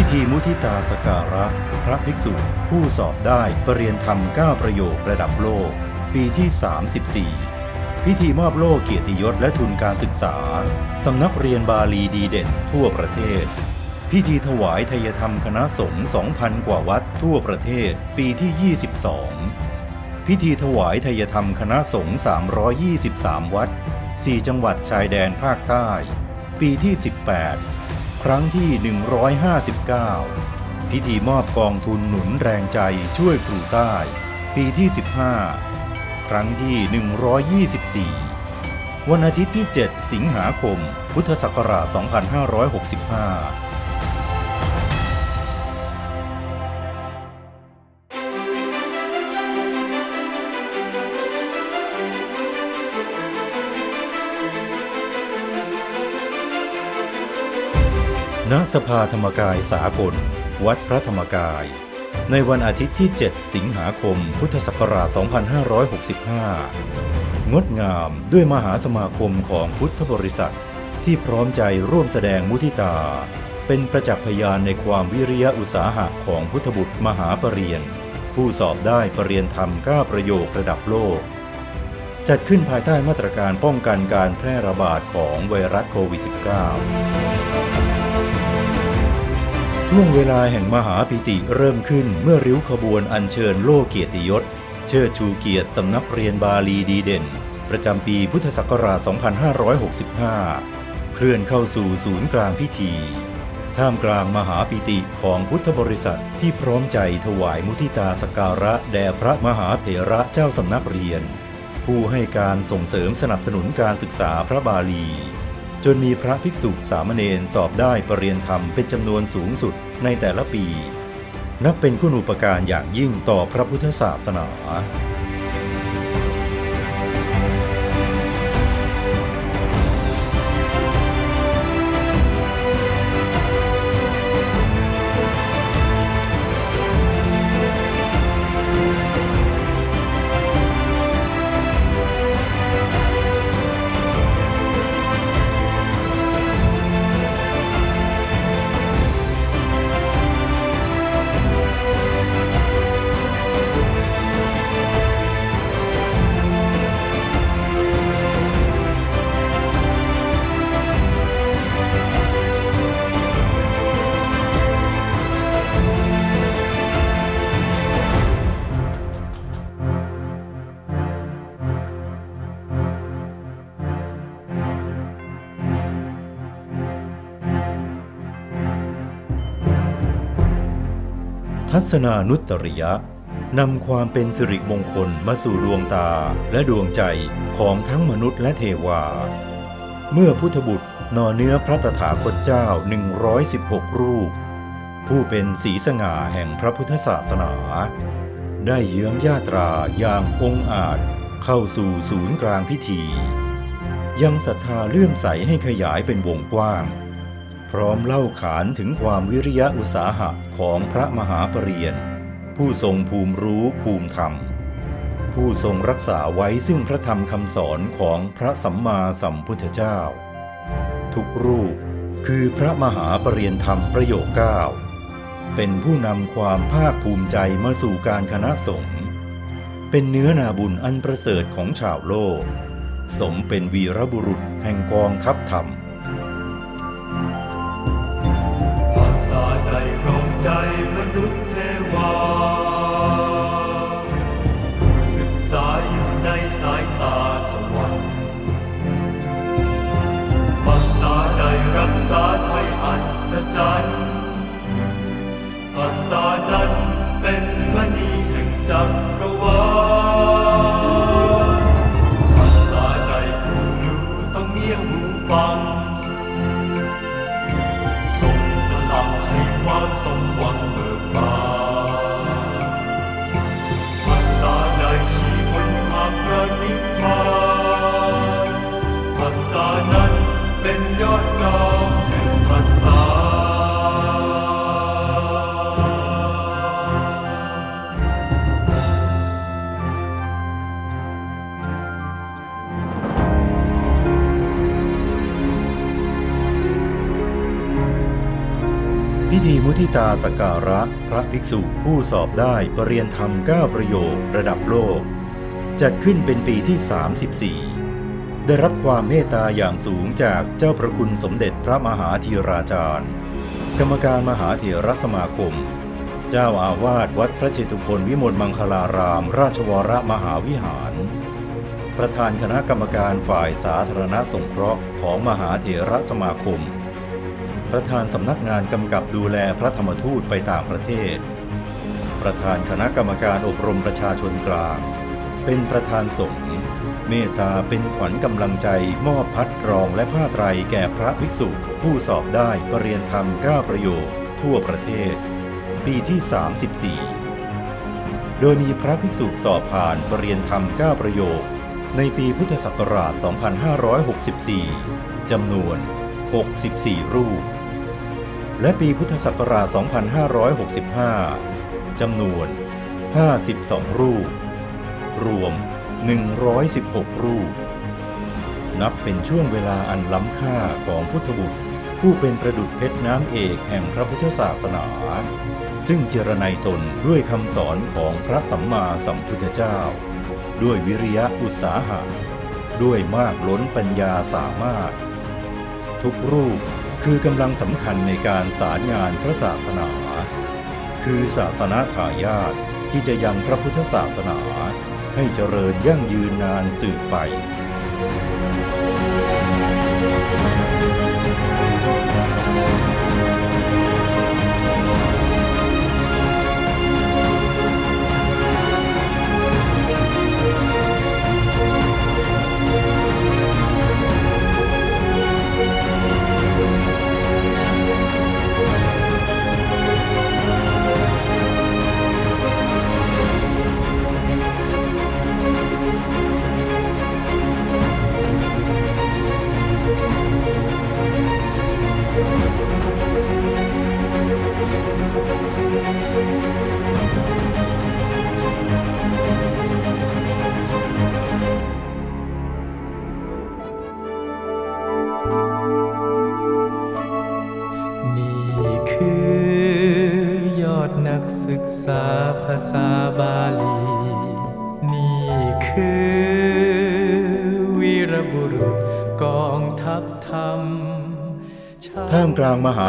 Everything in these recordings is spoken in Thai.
พิธีมุทิตาสการะ พระภิกษุผู้สอบได้ปรรียนธรรม 9 ประโยคระดับโลก ปีที่ 34 พิธีมอบโล่เกียรติยศและทุนการศึกษา สำนักเรียนบาลีดีเด่นทั่วประเทศ พิธีถวายทยธรรมคณะสงฆ์2,000 กว่าวัดทั่วประเทศ ปีที่ 22 พิธีถวายทยธรรมคณะสงฆ์323 วัด 4 จังหวัดชายแดนภาคใต้ ปีที่ 18 ครั้งที่ 159 พิธีมอบกองทุนหนุนแรงใจช่วยครูใต้ ปีที่ 15 ครั้งที่ 124 วันอาทิตย์ที่ 7 สิงหาคม พุทธศักราช 2565 ณสภาธรรมกายสากล วัดพระธรรมกาย ในวันอาทิตย์ที่ 7 สิงหาคม พุทธศักราช 2565 งดงามด้วยมหาสมาคมของพุทธบริษัท ที่พร้อมใจร่วมแสดงมุทิตา เป็นประจักษ์พยานในความวิริยะอุตสาหะของพุทธบุตรมหาปรริญญาผู้สอบได้ปรริยนธรรม 9 ประโยคระดับโลก จัดขึ้นภายใต้มาตรการป้องกันการแพร่ระบาดของไวรัสโควิด -19 ช่วงเวลาแห่งมหาปิติเริ่มขึ้นเมื่อริ้วขบวนอัญเชิญโล่เกียรติยศ เชิดชูเกียรติสำนักเรียนบาลีดีเด่น ประจำปีพุทธศักราช 2565 เคลื่อนเข้าสู่ศูนย์กลางพิธี ท่ามกลางมหาปิติของพุทธบริษัทที่พร้อมใจถวายมุทิตาสการะแด่พระมหาเถระเจ้าสำนักเรียน ผู้ให้การส่งเสริมสนับสนุนการศึกษาพระบาลี จนมีพระภิกษุสามเณรสอบได้ปรริยนธรรมเป็นจำนวนสูงสุดในแต่ละปี นับเป็นคุณูปการอย่างยิ่งต่อพระพุทธศาสนา ทัศนานุตริยะนำความเป็นสิริมงคลมาสู่ดวงตาและดวงใจของทั้งมนุษย์และเทวา เมื่อพุทธบุตรนอเนื้อพระตถาคตเจ้า 116 รูป ผู้เป็นสีสง่าแห่งพระพุทธศาสนา ได้เยื้องญาตราอย่างองอาจเข้าสู่ศูนย์กลางพิธี ยังศรัทธาเลื่อมใสให้ขยายเป็นวงกว้าง พร้อมเล่าขานถึงความวิริยะอุตสาหะของพระมหาปรริญญาผู้ทรงภูมิรู้ภูมิธรรม ผู้ทรงรักษาไว้ซึ่งพระธรรมคำสอนของพระสัมมาสัมพุทธเจ้า ทุกรูปคือพระมหาปรริยนธรรมประโยคเก้าเป็นผู้นำความภาคภูมิใจมาสู่การคณะสงฆ์เป็นเนื้อนาบุญอันประเสริฐของชาวโลก สมเป็นวีรบุรุษแห่งกองทัพธรรม ทิตาสการะพระภิกษุผู้สอบได้ปรริยนธรรม 9 ประโยคระดับโลก จัดขึ้นเป็นปีที่ 34 ได้รับความเมตตาอย่างสูงจากเจ้าประคุณสมเด็จพระมหาธีราจารย์ กรรมการมหาเถรสมาคม เจ้าอาวาสวัดพระเชตุพนวิมลมังคลาราม ราชวรมหาวิหาร ประธานคณะกรรมการฝ่ายสาธารณสงเคราะห์ของมหาเถรสมาคม ประธานสำนักงานกำกับดูแลพระธรรมทูตไปต่างประเทศ ประธานคณะกรรมการอบรมประชาชนกลาง เป็นประธานสงฆ์เมตตาเป็นขวัญกำลังใจมอบพัดรองและผ้าไตรแก่พระภิกษุ ผู้สอบได้ปรริยนธรรม 9 ประโยคทั่วประเทศ ปีที่ 34 โดยมีพระภิกษุสอบผ่านปรริยนธรรม 9 ประโยค ในปีพุทธศักราช 2564 จำนวน 64 รูป และปีพุทธศักราช 2565 จำนวน 52 รูป รวม 116 รูป นับเป็นช่วงเวลาอันล้ำค่าของพุทธบุตร ผู้เป็นประดุจเพชรน้ำเอกแห่งพระพุทธศาสนา ซึ่งเจรไนยตนด้วยคำสอนของพระสัมมาสัมพุทธเจ้า ด้วยวิริยะอุตสาหะ ด้วยมากล้นปัญญาสามารถ ทุกรูป คือกำลังสำคัญในการสารงานพระศาสนา คือศาสนาทายาทที่จะยังพระพุทธศาสนา ให้เจริญยั่งยืนนานสืบไป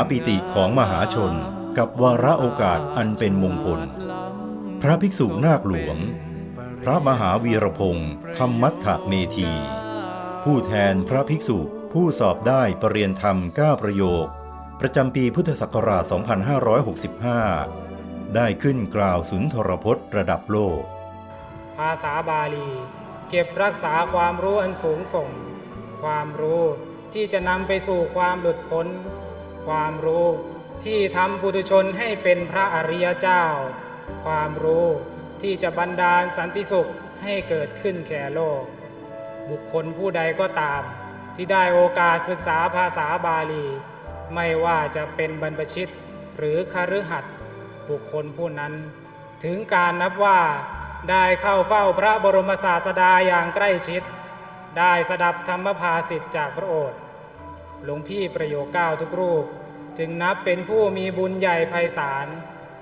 ปิติของมหาชน กับวาระโอกาสอันเป็นมงคล พระภิกษุนาคหลวง พระมหาวีรพงศ์ธรรมมัฏฐเมธี ผู้แทนพระภิกษุผู้สอบได้ปรริยนธรรม 9 ประโยค ประจำปีพุทธศักราช 2565 ได้ขึ้นกล่าวสุนทรพจน์ระดับโลก ภาษาบาลี เก็บรักษาความรู้อันสูงส่ง ความรู้ที่จะนำไปสู่ความหลุดพ้น ความรู้ที่ทำปุถุชนให้เป็นพระอริยเจ้า ความรู้ที่จะบันดาลสันติสุขให้เกิดขึ้นแก่โลก บุคคลผู้ใดก็ตาม ที่ได้โอกาสศึกษาภาษาบาลี ไม่ว่าจะเป็นบรรพชิตหรือคฤหัสถ์บุคคลผู้นั้น ถึงการนับว่าได้เข้าเฝ้าพระบรมศาสดาอย่างใกล้ชิด ได้สดับธรรมภาสิทธิจากพระโอษฐ์หลวงพี่ประโยคเก้าทุกรูป จึงนับเป็นผู้มีบุญใหญ่ไพศาล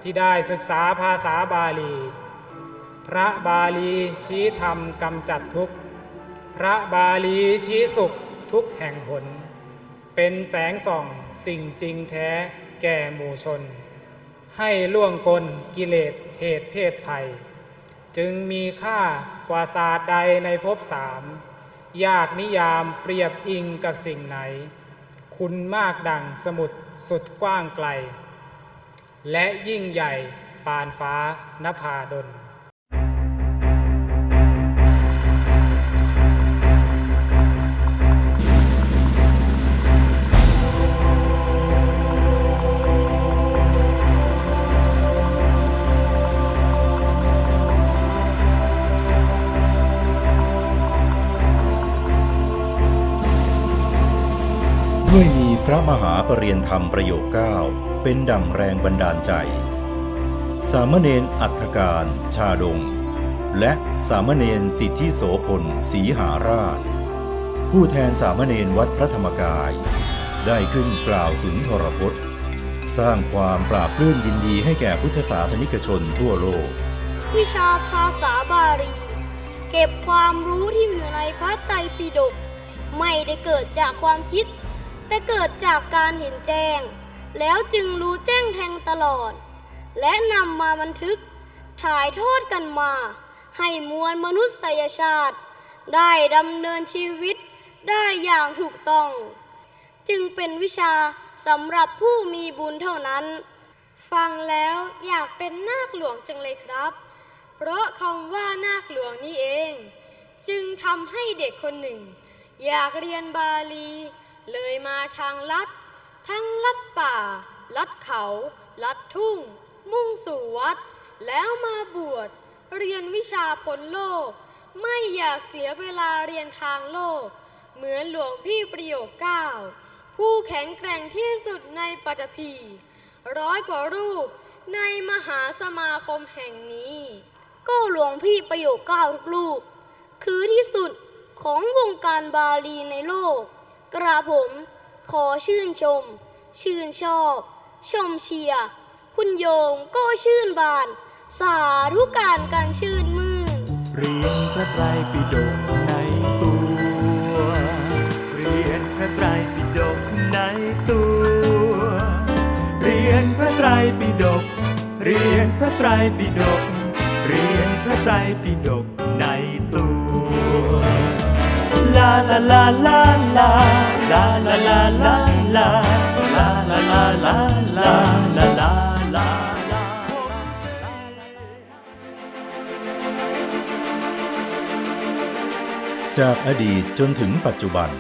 ที่ได้ศึกษาภาษาบาลี พระบาลีชี้ธรรมกำจัดทุกข์ พระบาลีชี้สุขทุกแห่งหน เป็นแสงส่องสิ่งจริงแท้แก่หมู่ชน ให้ล่วงกลกิเลสเหตุเพศภัย จึงมีค่ากว่าศาสตร์ใดในภพสามยากนิยามเปรียบอิงกับสิ่งไหน คุณมากดังสมุทร สุดกว้างไกล และยิ่งใหญ่ปานฟ้านภาดล ระมหาปรริยนธรรมประโยคเก้าเป็นดั่งแรงบันดาลใจ สามเณรอัฏฐการชาดง และสามเณรสิทธิโสพลศรีหาราช ผู้แทนสามเณรวัดพระธรรมกาย ได้ขึ้นกล่าวสุนทรพจน์สสร้างความปราบปลื้มยินดีให้แก่พุทธศาสนิกชนทั่วโลก วิชาภาษาบาลี เก็บความรู้ที่อยู่ในพระไตรปิฎกไม่ได้เกิดจากความคิด แต่เกิดจากการเห็นแจ้ง แล้วจึงรู้แจ้งแทงตลอด และนำมาบันทึก ถ่ายทอดกันมา ให้มวลมนุษยชาติ ได้ดำเนินชีวิตได้อย่างถูกต้อง จึงเป็นวิชาสำหรับผู้มีบุญเท่านั้น ฟังแล้วอยากเป็นนาคหลวงจังเลยครับ เพราะคำว่านาคหลวงนี่เอง จึงทำให้เด็กคนหนึ่ง อยากเรียนบาลี เลยมาทางลัด ทั้งลัดป่า ลัดเขา ลัดทุ่ง มุ่งสู่วัด แล้วมาบวช เรียนวิชาพ้นโลก ไม่อยากเสียเวลาเรียนทางโลก เหมือนหลวงพี่ประโยคเก้าผู้แข็งแกร่งที่สุดในปัตภีร้อยกว่ารูปในมหาสมาคมแห่งนี้ ก็หลวงพี่ประโยคเก้าทุกลูกคือที่สุดของวงการบาลีในโลก กระผม ขอชื่นชม ชื่นชอบ ชมเชียร์คุณโยมก็ชื่นบาน สาธุการการชื่นมื่นเรียนพระไตรปิฎกในตัว เรียนพระไตรปิฎกในตัว เรียนพระไตรปิฎกเรียนพระไตรปิฎกเรียนพระไตรปิฎก ลาลาลาลาลาลาลาลาลาลาลาลาลาลาลาลาลาลาจากอดีตจนถึงปัจจุบัน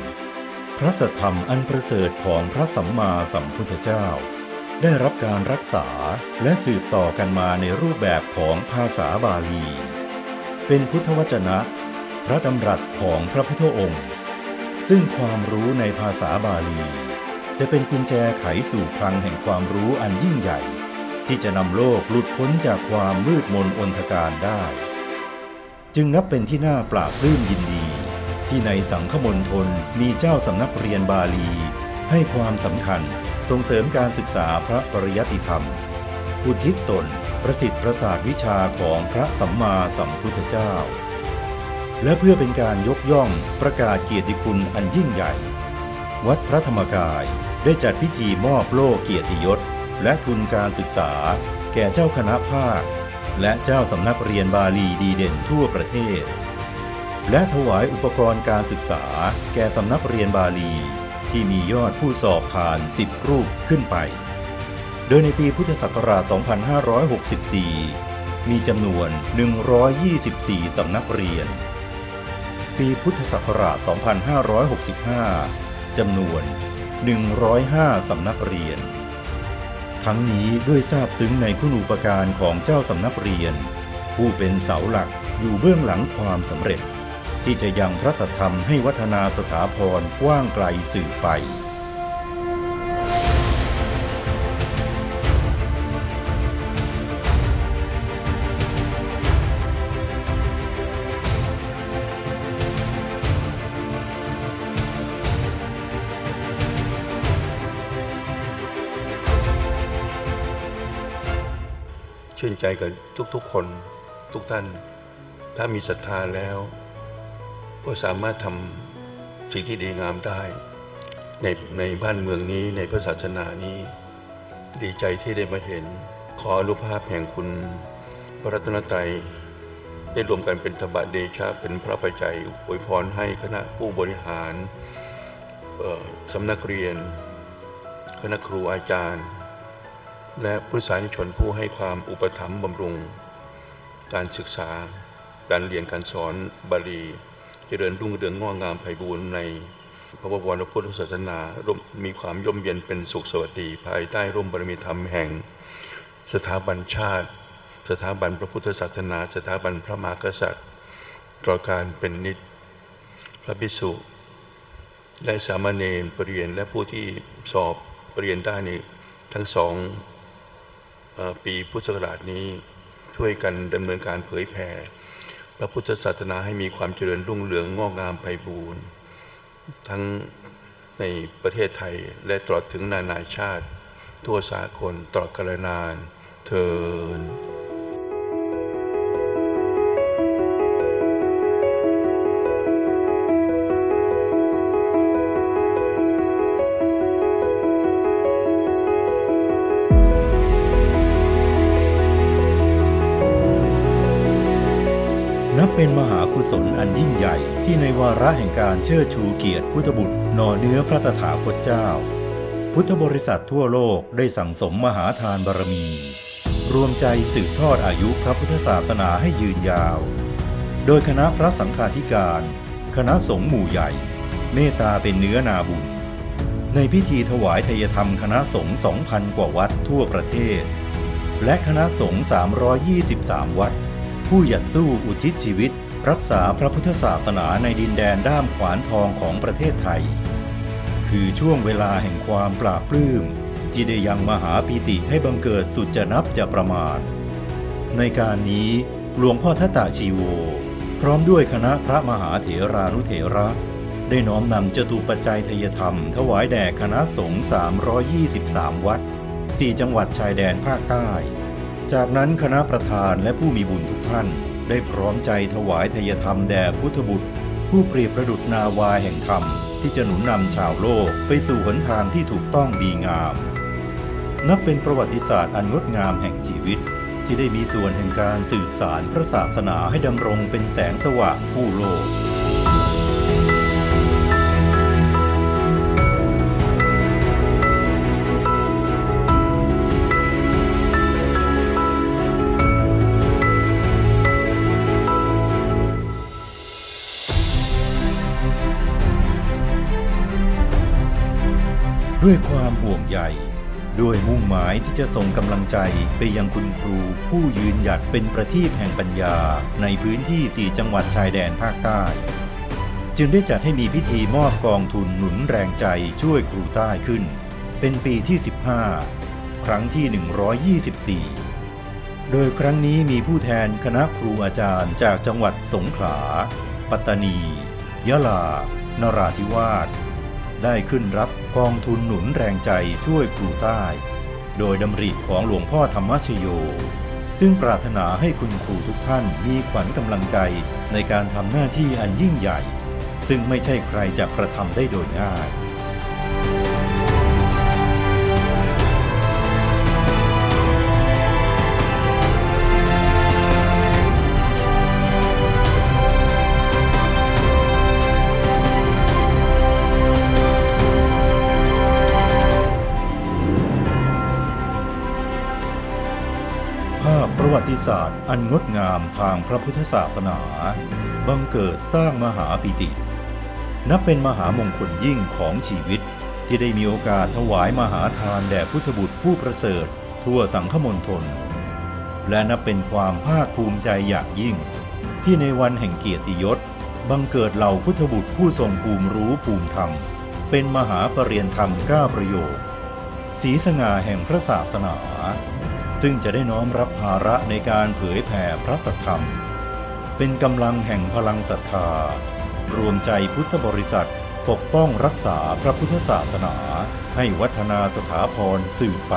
พระสัทธรรมอันประเสริฐของพระสัมมาสัมพุทธเจ้า ได้รับการรักษาและสืบต่อกันมาในรูปแบบของภาษาบาลี เป็นพุทธวจนะ พระดำรัสของพระพุทธองค์ ซึ่งความรู้ในภาษาบาลี จะเป็นกุญแจไขสู่คลังแห่งความรู้อันยิ่งใหญ่ ที่จะนำโลกหลุดพ้นจากความมืดมนอนทการได้ จึงนับเป็นที่น่าปราบปลื้มยินดี ที่ในสังฆมณฑลมีเจ้าสำนักเรียนบาลี ให้ความสำคัญส่งเสริมการศึกษาพระปริยัติธรรม อุทิศตนประสิทธิ์ประสาทวิชาของพระสัมมาสัมพุทธเจ้า และเพื่อเป็นการยกย่องประกาศเกียรติคุณอันยิ่งใหญ่ วัดพระธรรมกายได้จัดพิธีมอบโล่เกียรติยศ และทุนการศึกษา แก่เจ้าคณะภาค และเจ้าสำนักเรียนบาลีดีเด่นทั่วประเทศ และถวายอุปกรณ์การศึกษา แก่สำนักเรียนบาลี ที่มียอดผู้สอบผ่าน 10 รูปขึ้นไป โดยในปีพุทธศักราช 2564 มีจำนวน 124 สำนักเรียน ปีพุทธศักราช 2565 จำนวน 105 สำนักเรียน ทั้งนี้ด้วยทราบซึ้งในคุณูปการของเจ้าสำนักเรียน ผู้เป็นเสาหลักอยู่เบื้องหลังความสำเร็จ ที่จะยังพระสัทธรรมให้วัฒนาสถาพรกว้างไกลสื่อไป ชื่นใจกับทุกๆคนทุกท่าน ถ้ามีศรัทธาแล้ว ก็สามารถทำสิ่งที่ดีงามได้ในในบ้านเมืองนี้ในพระศาสนานี้ ดีใจที่ได้มาเห็น ขออนุภาพแห่งคุณพระรัตนตรัย ได้รวมกันเป็นธบะเดชะเป็นพระปัจจัยอวยพรให้คณะผู้บริหารสำนักเรียน คณะครูอาจารย์ และผู้สานิชนผู้ให้ความอุปถัมภ์บำรุง การศึกษา การเรียนการสอนบาลี เจริญรุ่งเรืองงอกงามไพบูรณ์ในพระบวรพุทธศาสนาร่มมีความย่มเย็นเป็นสุขสวัสดีภายใต้ร่มบารมีธรรมแห่ง สถาบันชาติ สถาบันพระพุทธศาสนา สถาบันพระมหากษัตริย์ตรอการเป็นนิจพระภิกษุและสามเณรปรริยนและผู้ที่สอบปรริยนได้ในทั้งสอง ปีพุทธศักราชนี้ช่วยกันดำเนินการเผยแผ่พระพุทธศาสนาให้มีความเจริญรุ่งเรืองงอกงามไพบูรณ์ทั้งในประเทศไทยและตลอดถึงนานาชาติ ทั่วสากลตลอดกาลนานเทิน ศลอันยิ่งใหญ่ที่ในวาระแห่งการเชิดชูเกียรติพุทธบุตรนอเนื้อพระตถาคตเจ้า พุทธบริษัททั่วโลกได้สั่งสมมหาทานบารมี รวมใจสืบทอดอายุพระพุทธศาสนาให้ยืนยาว โดยคณะพระสังฆาธิการ คณะสงฆ์หมู่ใหญ่ เมตตาเป็นเนื้อนาบุญ ในพิธีถวายทยธรรมคณะสงฆ์2,000 กว่าวัดทั่วประเทศ และคณะสงฆ์323 วัดผู้หยัดสู้อุทิศชีวิต รักษาพระพุทธศาสนาในดินแดนด้ามขวานทองของประเทศไทย คือช่วงเวลาแห่งความปราบปลื้มที่ได้ยังมหาปีติให้บังเกิดสุดจะนับจะประมาณ ในการนี้หลวงพ่อทตตาชีโว พร้อมด้วยคณะพระมหาเถรานุเถระ ได้น้อมนำจตุปัจจัยทยธรรม ถวายแด่คณะสงฆ์323 วัด 4 จังหวัดชายแดนภาคใต้ จากนั้นคณะประธานและผู้มีบุญทุกท่าน ได้พร้อมใจถวายทยธรรมแด่พุทธบุตร ผู้เปรียบประดุจนาวาแห่งธรรม ที่จะหนุนนำชาวโลกไปสู่หนทางที่ถูกต้องดีงาม นับเป็นประวัติศาสตร์อันงดงามแห่งชีวิต ที่ได้มีส่วนแห่งการสืบสารพระศาสนาให้ดำรงเป็นแสงสว่างผู้โลก ด้วยความห่วงใยด้วยมุ่งหมายที่จะส่งกำลังใจไปยังคุณครู ผู้ยืนหยัดเป็นประทีปแห่งปัญญา ในพื้นที่ 4 จังหวัดชายแดนภาคใต้ จึงได้จัดให้มีพิธีมอบกองทุนหนุนแรงใจช่วยครูใต้ขึ้น เป็นปีที่ 15 ครั้งที่ 124 โดยครั้งนี้มีผู้แทนคณะครูอาจารย์จากจังหวัดสงขลา ปัตตานี ยะลา นราธิวาส ได้ขึ้นรับ กองทุนหนุนแรงใจช่วยครูใต้ โดยดำริของหลวงพ่อธรรมชโย ซึ่งปรารถนาให้คุณครูทุกท่านมีขวัญกำลังใจในการทำหน้าที่อันยิ่งใหญ่ ซึ่งไม่ใช่ใครจะกระทำได้โดยง่าย ติศาสตร์อันงดงามทางพระพุทธศาสนา บังเกิดสร้างมหาปิติ นับเป็นมหามงคลยิ่งของชีวิต ที่ได้มีโอกาสถวายมหาทานแด่พุทธบุตรผู้ประเสริฐ ทั่วสังฆมณฑลและนับเป็นความภาคภูมิใจอย่างยิ่ง ที่ในวันแห่งเกียรติยศ บังเกิดเหล่าพุทธบุตรผู้ทรงภูมิรู้ภูมิธรรม เป็นมหาปรริยนธรรมก้าประโยคสีสง่าแห่งพระศาสนา ซึ่งจะได้น้อมรับภาระในการเผยแผ่พระสัทธรรม เป็นกำลังแห่งพลังศรัทธา รวมใจพุทธบริษัทปกป้องรักษาพระพุทธศาสนา ให้วัฒนาสถาพรสืบไป